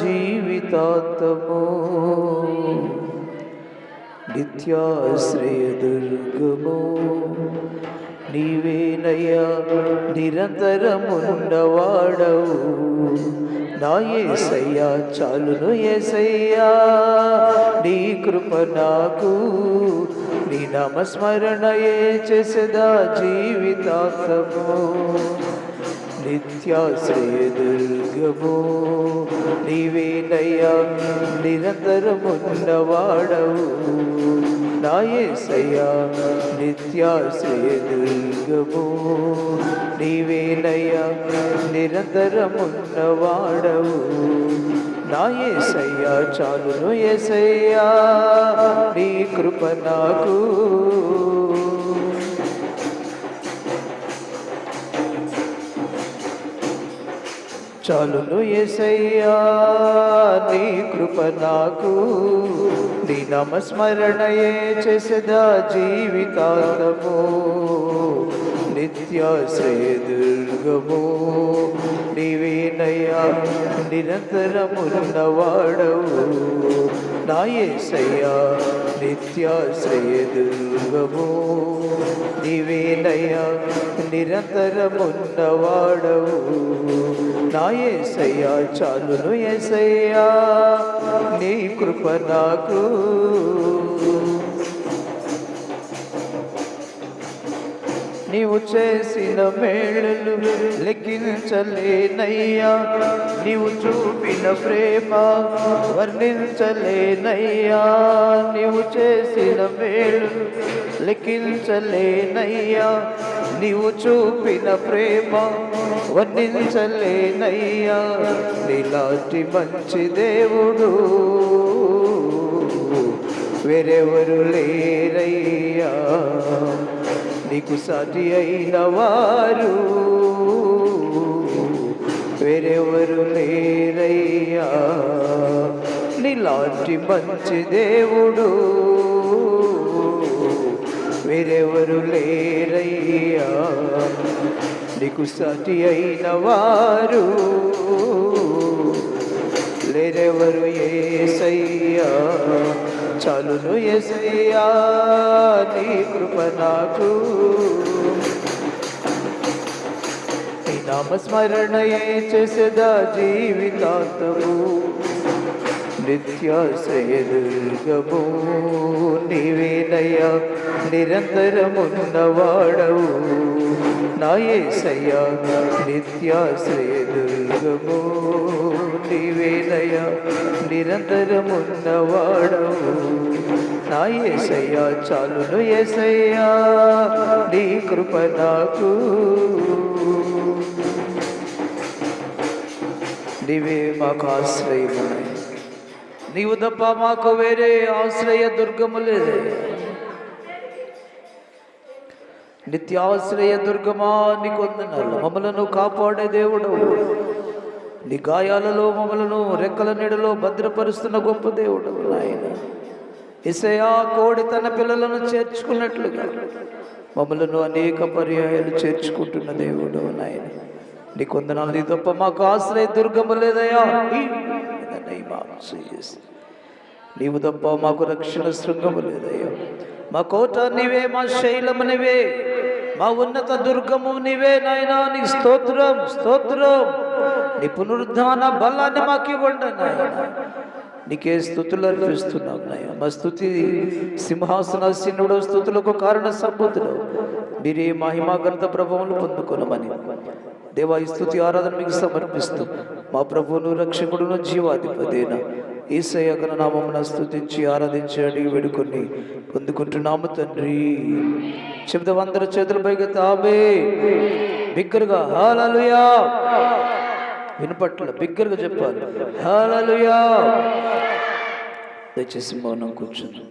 జీవితాంతము. నిత్యాశ్రయదుర్గము నీవేనయ్యా నిరంతరముండవాడవు. నా ఏసయ్యా చాలును ఏసయ్యా. నీ కృప నాకు నీ నామస్మరణయే చేసేదా జీవితాంతము నిత్యాశ్రయదుర్గము నీవేనయ్యా నిరంతరమున్నవాడవు నాయసయ్యా నిత్యాశ్రయదుర్గము నీవేనయ్యా నిరంతరమున్నవాడవు నాయసయ్యా చాలును ఎసయ్యా నీ కృప నాకు చాలును ఎసయ్యా నీ కృప నాకు నీ నమస్మరణయే చేసదా జీవితాంతము. నిత్యాశ్రయదుర్గము నీవేనయ్యా నిరంతరమున్నవాడవు నా యేసయ్యా నిత్యాశ్రయదుర్గము నీవేనయ్యా నిరంతరమున్నవాడవు. నా యేసయ్యా చాలును ఎసయ్యా నీ కృప నాకు. నీవు చేసిన మేళలు లెక్కించలేనయ్యా. నీవు చూపిన ప్రేమ వర్ణించలేనయ్యా. నీవు చేసిన మేళలు లెక్కించలేనయ్యా. నీవు చూపిన ప్రేమ వర్ణించలేనయ్యా. నీలాంటి మంచి దేవుడు వేరెవరు లేరయ్యా. నీకు సాటి అయిన వారు. వేరెవరు లేరయ్యా? నీలాంటి మంచి దేవుడు. వేరెవరు లేరయ్యా? నీకు సాటి అయిన వారు. లేరెవరు ఏసయ్యా? చాలును ఏసయ్యా నీ కృప నాకు. నీ నామస్మరణయే చేసేదా జీవితాంతము. నిత్యాశ్రయదుర్గము నీవేనయ్యా నిరంతరమున్నవాడవు. నా యేసయ్యా నిత్యాశ్రయదుర్గము. నీవేనయ్యా నిరంతరమున్నవాడవు. నా యేసయ్యా చాలును యేసయ్యా నీ కృప నాకు. నీవే మాకు ఆశ్రయము నీవు తప్ప మాకు వేరే ఆశ్రయ దుర్గము లేదే. నిత్యాశ్రయ దుర్గమా నీకు వందనాలు. మమ్మలను కాపాడే దేవుడు నీ గాయాలలో మమ్మలను రెక్కల నీడలో భద్రపరుస్తున్న గొప్ప దేవుడు నాయన ఇసయా కోడి తన పిల్లలను చేర్చుకున్నట్లుగా మమ్మలను అనేక పర్యాయాలు చేర్చుకుంటున్న దేవుడు నాయన నీ కొందనాలు నీ తప్ప మాకు ఆశ్రయ దుర్గము లేదయా నీవు తప్ప మాకు రక్షణ శృంగము లేదయ్యా. మా కోట నీవే మా శైలము నీవే. మా ఉన్నత దుర్గము నీవే నాయనా నీ స్తోత్రం స్తోత్రం. నీ పునరుద్ధాన బలాన్ని మాకు ఇవ్వండి నీకే స్థుతులు అర్పిస్తున్నాం నాయ మా స్థుతి సింహాసనాసీనుడు స్థుతులకు కారణ సంబుద్ధులు మీరే మహిమా ఘనత ప్రభావం పొందుకోనమని. దేవా ఈ స్థుతి ఆరాధన మీకు సమర్పిస్తూ మా ప్రభువును రక్షకుడును జీవాధిపతేన ఈసయ నామమున స్థుతించి ఆరాధించి అడిగి వేడుకొని పొందుకుంటున్నాము తండ్రి. చెబుదాం అందరూ చేతుల పైకి తాబే బిగ్గరగా హాలలుయా వినపట్ల బిగ్గరగా చెప్పాలి. దయచేసి మౌనం కూర్చున్నాం